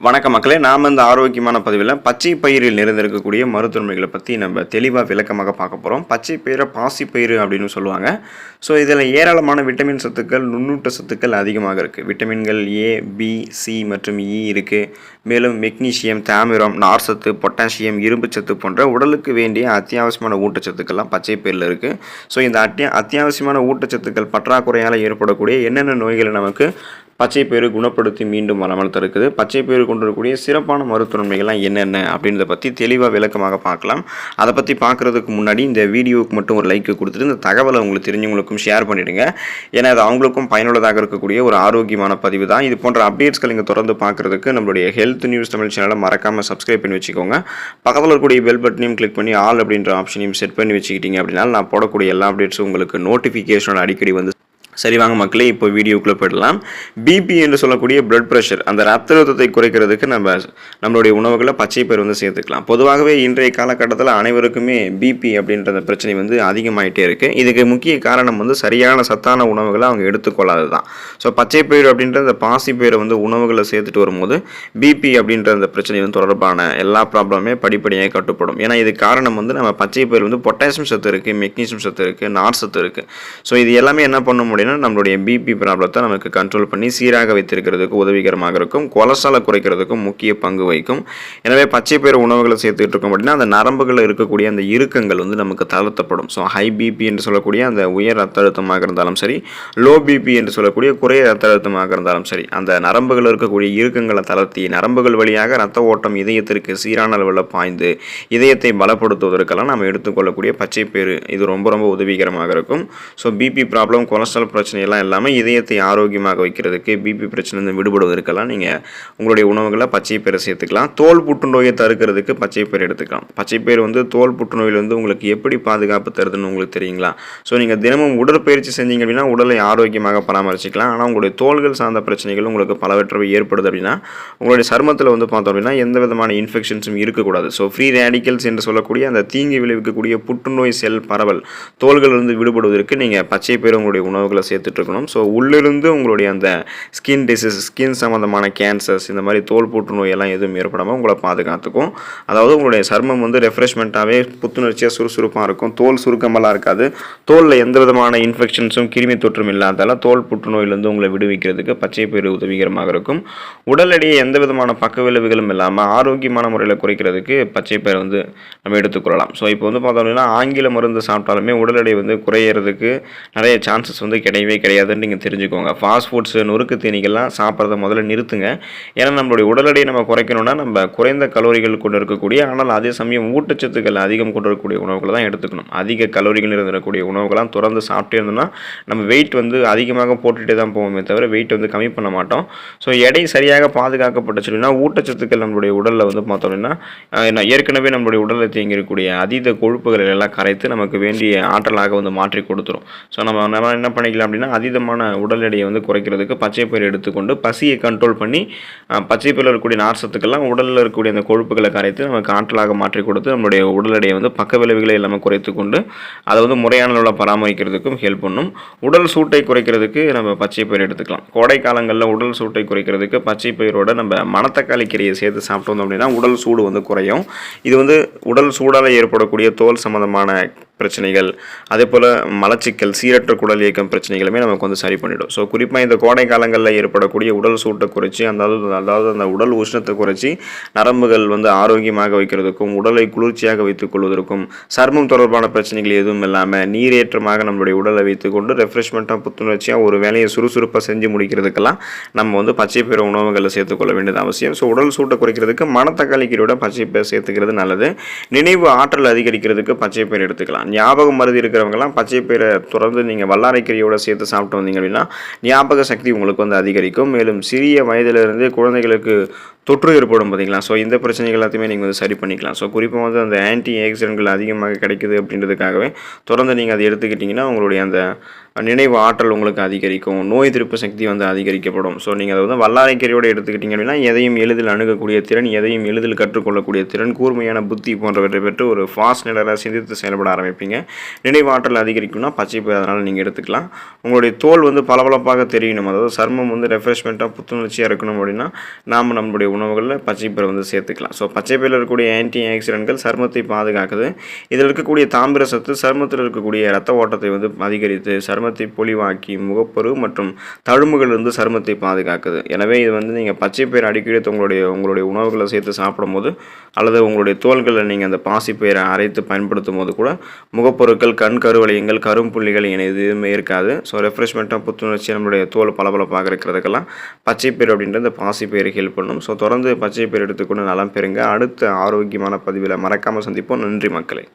வணக்க மக்களே நாம் இந்த ஆரோக்கியமான பதிவில் பச்சை பயிரில் நிறைந்திருக்கக்கூடிய மருத்துவமைகளை பற்றி நம்ம தெளிவாக விளக்கமாக பார்க்க போகிறோம் பச்சை பயிரை பாசிப்பயிறு அப்படின்னு சொல்லுவாங்க. ஸோ இதில் ஏராளமான விட்டமின் சத்துக்கள் நுண்ணூட்ட சத்துக்கள் அதிகமாக இருக்குது விட்டமின்கள் ஏ பி சி மற்றும் e இ இருக்குது மேலும் மெக்னீஷியம் தாமிரம் நார்சத்து பொட்டாசியம் இரும்பு சத்து போன்ற உடலுக்கு வேண்டிய அத்தியாவசியமான ஊட்டச்சத்துக்கள்லாம் பச்சை பயிரில் இருக்குது ஸோ இந்த அத்தியா அத்தியாவசியமான ஊட்டச்சத்துக்கள் பற்றாக்குறையால் ஏற்படக்கூடிய என்னென்ன நோய்களை நமக்கு பச்சை பயிறு குணப்படுத்தி மீண்டும் வராமல் தடுக்குது பச்சை பயிறு கொண்டிருக்கக்கூடிய சிறப்பான மருத்துவன்மைகள்லாம் என்னென்ன அப்படின்றத பற்றி தெளிவாக விளக்கமாக பார்க்கலாம். அதை பற்றி பார்க்குறதுக்கு முன்னாடி இந்த வீடியோவுக்கு மட்டும் ஒரு லைக் கொடுத்துட்டு இந்த தகவலை உங்களுக்கு தெரிஞ்சவங்களுக்கும் ஷேர் பண்ணிவிடுங்க ஏன்னா அது அவங்களுக்கும் பயனுள்ளதாக இருக்கக்கூடிய ஒரு ஆரோக்கியமான பதிவு தான். இது போன்ற அப்டேட்ஸ்கள் இங்கே தொடர்ந்து பார்க்குறதுக்கு நம்மளுடைய ஹெல்த் நியூஸ் தமிழ் சேனலை மறக்காமல் சப்ஸ்கிரைப் பண்ணி வச்சுக்கோங்க. பக்கத்தில் இருக்கக்கூடிய பெல் பட்டனையும் கிளிக் பண்ணி ஆல் அப்படின்ற ஆப்ஷனையும் செட் பண்ணி வச்சுக்கிட்டீங்க அப்படின்னா நான் போடக்கூடிய எல்லா அப்டேட்ஸும் உங்களுக்கு நோட்டிஃபிகேஷன் அடிக்கடி வந்து சரி வாங்க மக்களே இப்போ வீடியோக்குள்ளே போயிடலாம். பிபி என்று சொல்லக்கூடிய பிளட் ப்ரெஷர் அந்த ரத்த அழுத்தத்தை குறைக்கிறதுக்கு நம்ம நம்மளுடைய உணவுகளை பச்சை பயிர் வந்து சேர்த்துக்கலாம். பொதுவாகவே இன்றைய காலகட்டத்தில் அனைவருக்குமே பிபி அப்படின்ற அந்த பிரச்சனை வந்து அதிகமாகிட்டே இருக்குது இதுக்கு முக்கிய காரணம் வந்து சரியான சத்தான உணவுகளை அவங்க எடுத்துக்கொள்ளாது தான் ஸோ பச்சை பயிர் அப்படின்ற அந்த பாசி பயிரை வந்து உணவுகளை சேர்த்துட்டு வரும்போது பிபி அப்படின்ற அந்த பிரச்சனை வந்து தொடர்பான எல்லா ப்ராப்ளமே படிப்படியாக கட்டுப்படும். ஏன்னா இது காரணம் வந்து நம்ம பச்சை பயிர் வந்து பொட்டாசியம் சத்து இருக்குது மெக்னீசியம் சத்து இருக்குது நார் சத்து இருக்குது ஸோ இது எல்லாமே என்ன பண்ண முடியும்னா நம்மளுடைய பிபி ப்ராப்ளத்தை நமக்கு கண்ட்ரோல் பண்ணி சீராக வைத்திருக்கிறதுக்கு உதவிகரமாக இருக்கும். கொலஸ்ட்ராலை குறைக்கிறதுக்கும் முக்கிய பங்கு வகிக்கும். எனவே பச்சை பயிர் உணவுகளை சேர்த்துட்டு இருக்கோம் அப்படின்னா அந்த நரம்புகளில் இருக்கக்கூடிய அந்த இறுக்கங்கள் வந்து நமக்கு தளர்த்தப்படும். ஸோ ஹை பிபி என்று சொல்லக்கூடிய அந்த உயர் ரத்த அழுத்தமாக இருந்தாலும் சரி லோ பிபி என்று சொல்லக்கூடிய குறைய ரத்த அழுத்தமாக இருந்தாலும் சரி அந்த நரம்புகளில் இருக்கக்கூடிய இறுக்கங்களை தளர்த்தி நரம்புகள் வழியாக ரத்த ஓட்டம் இதயத்திற்கு சீரான அளவில் பாய்ந்து இதயத்தை பலப்படுத்துவதற்கெல்லாம் நம்ம எடுத்துக்கொள்ளக்கூடிய பச்சை பயிறு இது ரொம்ப ரொம்ப உதவிகரமாக இருக்கும். ஸோ பிபி ப்ராப்ளம் கொலஸ்ட்ரால் பிரச்சனையெல்லாம் இல்லாமல் இதயத்தை ஆரோக்கியமாக வைக்கிறதுக்கு பிபி பிரச்சனை விடுபடுவதற்கெல்லாம் நீங்கள் உங்களுடைய உணவுகளை பச்சை பயிரை சேர்த்துக்கலாம். தோல் புற்றுநோயை தடுக்கிறதுக்கு பச்சை பயிர் எடுத்துக்கலாம். பச்சை பயிர் வந்து தோல் புற்றுநோயிலிருந்து உங்களுக்கு எப்படி பாதுகாப்பு தருதுன்னு உங்களுக்கு தெரியுங்களா? ஸோ நீங்கள் தினமும் உடற்பயிற்சி செஞ்சீங்க அப்படின்னா உடலை ஆரோக்கியமாக பராமரிச்சிக்கலாம். ஆனால் உங்களுடைய தோள்கள் சார்ந்த பிரச்சனைகள் உங்களுக்கு பலவற்றவை ஏற்படுது அப்படின்னா உங்களுடைய சருமத்தில் வந்து பார்த்தோம் அப்படின்னா எந்த விதமான இன்ஃபெக்ஷன்ஸும் இருக்கக்கூடாது. ஸோ ஃப்ரீ ரேடிக்கல்ஸ் என்று சொல்லக்கூடிய அந்த தீங்கு விளைவிக்கக்கூடிய புற்றுநோய் செல் பரவல் தோள்களிலிருந்து விடுபடுவதற்கு நீங்கள் பச்சை பயிர் உங்களுடைய உணவுகளை சேர்த்துட்டு சேர்த்துட்ருக்கணும். ஸோ உள்ளிருந்து உங்களுடைய அந்த ஸ்கின் டிசீஸ் ஸ்கின் சம்மந்தமான கேன்சர்ஸ் இந்த மாதிரி தோல் புற்றுநோய் எல்லாம் எதுவும் ஏற்படாமல் உங்களை பாதுகாத்துக்கும். அதாவது உங்களுடைய சர்மம் வந்து ரெஃப்ரெஷ்மெண்ட்டாகவே புத்துணர்ச்சியாக சுறுசுறுப்பாக இருக்கும். தோல் சுருக்கமெல்லாம் இருக்காது. தோலில் எந்த விதமான இன்ஃபெக்ஷன்ஸும் கிருமி தொற்றும் இல்லாதால தோல் புற்றுநோயிலிருந்து உங்களை விடுவிக்கிறதுக்கு பச்சை பயிர் உதவிகரமாக இருக்கும். உடல் எடையை எந்த விதமான பக்க விளைவுகளும் இல்லாமல் ஆரோக்கியமான முறையில் குறைக்கிறதுக்கு பச்சை பயிர் வந்து நம்ம எடுத்துக்கொள்ளலாம் ஸோ இப்போ வந்து பார்த்தோம் அப்படின்னா ஆங்கில மருந்து சாப்பிட்டாலுமே உடல் எடை வந்து குறையிறதுக்கு நிறைய சான்சஸ் வந்து கிடையவே கிடையாதுன்னு நீங்கள் தெரிஞ்சுக்கோங்க. ஃபாஸ்ட் ஃபுட்ஸ் நொறுக்கு தீனிகள்லாம் சாப்பிட்றத முதல்ல நிறுத்துங்க. ஏன்னா நம்மளுடைய உடல் எடையை நம்ம குறைக்கணும்னா நம்ம குறைந்த கலோரிகள் கொண்டு இருக்கக்கூடிய ஆனால் அதே சமயம் ஊட்டச்சத்துக்கள் அதிகம் கொண்டு இருக்கக்கூடிய உணவுகளை தான் எடுத்துக்கணும். அதிக கலோரிகள் இருந்திருக்கக்கூடிய உணவுகள்லாம் தொடர்ந்து சாப்பிட்டே இருந்தோம்னா நம்ம வெயிட் வந்து அதிகமாக போட்டுகிட்டே தான் போவோமே தவிர வெயிட் வந்து கம்மி பண்ண மாட்டோம். ஸோ எடை சரியாக பாதுகாக்கப்பட்டுச்சுன்னா ஊட்டச்சத்துக்கள் நம்மளுடைய உடலில் வந்து பார்த்தோம்னா ஏற்கனவே நம்மளுடைய உடலில் தேங்கியிருக்கக்கூடிய அதீத கொழுப்புகளை எல்லாம் கரைத்து நமக்கு வேண்டிய ஆற்றலாக வந்து மாற்றி கொடுத்துரும். ஸோ நம்ம நம்ம என்ன பண்ணிக்கலாம்? அப்படின்னா அதீதமான உடல் எடையை வந்து குறைக்கிறதுக்கு பச்சை பயிர் எடுத்துக்கொண்டு பசியை கண்ட்ரோல் பண்ணி பச்சை பயிரில் இருக்கக்கூடிய நார்சத்துக்கெல்லாம் உடலில் இருக்கக்கூடிய அந்த கொழுப்புகளை கரைத்து நமக்கு ஆற்றலாக மாற்றி கொடுத்து நம்மளுடைய உடல் எடையை வந்து பக்க விளைவுகளை எல்லாமே குறைத்து கொண்டு அதை வந்து முறையான அளவில் பராமரிக்கிறதுக்கும் ஹெல்ப் பண்ணும். உடல் சூட்டை குறைக்கிறதுக்கு நம்ம பச்சை பயிர் எடுத்துக்கலாம். கோடை காலங்களில் உடல் சூட்டை குறைக்கிறதுக்கு பச்சை பயிரோட நம்ம மணத்தக்காளி கீரையை சேர்த்து சாப்பிட்டு வந்தோம் அப்படின்னா உடல் சூடு வந்து குறையும். இது வந்து உடல் சூடால் ஏற்படக்கூடிய தோல் சம்மந்தமான பிரச்சனைகள் அதே போல் மலச்சிக்கல் சீரற்ற குடல் இயக்கம் பிரச்சனைகளுமே நமக்கு வந்து சரி பண்ணிடும். ஸோ குறிப்பாக இந்த கோடை காலங்களில் ஏற்படக்கூடிய உடல் சூட்டை குறைச்சி அதாவது அதாவது அந்த உடல் உஷ்ணத்தை குறைச்சி நரம்புகள் வந்து ஆரோக்கியமாக வைக்கிறதுக்கும் உடலை குளிர்ச்சியாக வைத்துக் கொள்வதற்கும் சர்மம் தொடர்பான பிரச்சனைகள் எதுவும் இல்லாமல் நீரேற்றமாக நம்மளுடைய உடலை வைத்துக்கொண்டு ரெஃப்ரெஷ்மெண்ட்டாக புத்துணர்ச்சியாக ஒரு வேலையை சுறுசுறுப்பாக செஞ்சு முடிக்கிறதுக்கெல்லாம் நம்ம வந்து பச்சை பயிர் உணவுகளை சேர்த்துக்கொள்ள வேண்டியது அவசியம். ஸோ உடல் சூட்டை குறைக்கிறதுக்கு மணத்தக்காளி கீரோட பச்சை பயிர் சேர்த்துக்கிறது நல்லது. நினைவு ஆற்றல் அதிகரிக்கிறதுக்கு பச்சை பயிர் எடுத்துக்கலாம். ஞாபகம் மருதி இருக்கிறவங்கலாம் பச்சை பயிரை தொடர்ந்து நீங்கள் வல்லாரைக்கீரையோட சேர்த்து சாப்பிட்டு வந்தீங்க அப்படின்னா ஞாபக சக்தி உங்களுக்கு வந்து அதிகரிக்கும். மேலும் சிறிய வயதிலிருந்து குழந்தைகளுக்கு தொற்று ஏற்படும் பார்த்திங்களா ஸோ இந்த பிரச்சனைகள் எல்லாத்தையுமே நீங்கள் வந்து சரி பண்ணிக்கலாம். ஸோ குறிப்பாக வந்து அந்த ஆன்டி ஆக்சிடென்ட்கள் அதிகமாக கிடைக்குது அப்படின்றதுக்காகவே தொடர்ந்து நீங்கள் அதை எடுத்துக்கிட்டிங்கன்னா உங்களுடைய அந்த நினைவு ஆற்றல் உங்களுக்கு அதிகரிக்கும். நோய் எதிர்ப்பு சக்தி வந்து அதிகரிக்கப்படும். ஸோ நீங்கள் அதை வந்து வல்லாரைக்கீரையோடு எடுத்துக்கிட்டீங்க அப்படின்னா எதையும் எளிதில் அணுகக்கூடிய திறன் எதையும் எளிதில் கற்றுக்கொள்ளக்கூடிய திறன் கூர்மையான புத்தி போன்றவற்றை பெற்று ஒரு ஃபாஸ்ட் நிலராக சிந்தித்து செயல்பட ஆரம்பிப்பீங்க. நினைவு ஆற்றல் அதிகரிக்கும்னா பச்சை பயிர் அதனால் நீங்கள் எடுத்துக்கலாம். உங்களுடைய தோல் வந்து பளபளப்பாக தெரியணும். அதாவது சர்மம் வந்து ரெஃப்ரெஷ்மெண்ட்டாக புத்துணர்ச்சியாக இருக்கணும் அப்படின்னா நாம் நம்மளுடைய உணவுகளில் பச்சைப்பயிரை வந்து சேர்த்துக்கலாம். ஸோ பச்சை பயிரில் இருக்கக்கூடிய ஆன்டி ஆக்சிடென்ட்கள் சர்மத்தை பாதுகாக்குது. இதில் இருக்கக்கூடிய தாமிர சத்து சர்மத்தில் இருக்கக்கூடிய ரத்த ஓட்டத்தை வந்து அதிகரித்து சர்ம சருமத்தை பொலிவாக்கி முகப்பரு மற்றும் தழும்புகளிலிருந்து சருமத்தை பாதுகாக்குது. எனவே இது வந்து நீங்கள் பச்சை பயிர் அடிக்கடி உங்களுடைய உங்களுடைய உணவுகளை சேர்த்து சாப்பிடும்போது அல்லது உங்களுடைய தோள்களில் நீங்கள் அந்த பாசிப்பயிரை அரைத்து பயன்படுத்தும் போது கூட முகப்பொருட்கள் கண் கருவளையங்கள் கரும்புள்ளிகள் என எதுவுமே இருக்காது. ஸோ ரெஃப்ரெஷ்மெண்ட்டாக புத்துணர்ச்சி நம்மளுடைய தோல் பளபளப்பாக இருக்கிறதுக்கெல்லாம் பச்சைப்பயிர் அப்படின்ற இந்த பாசிப்பயிரை ஹெல்ப் பண்ணும். ஸோ தொடர்ந்து பச்சைப்பயிர் எடுத்துக்கொண்டு நலம் பெறுங்க. அடுத்த ஆரோக்கியமான பதிவில் மறக்காமல் சந்திப்போம். நன்றி மக்களே.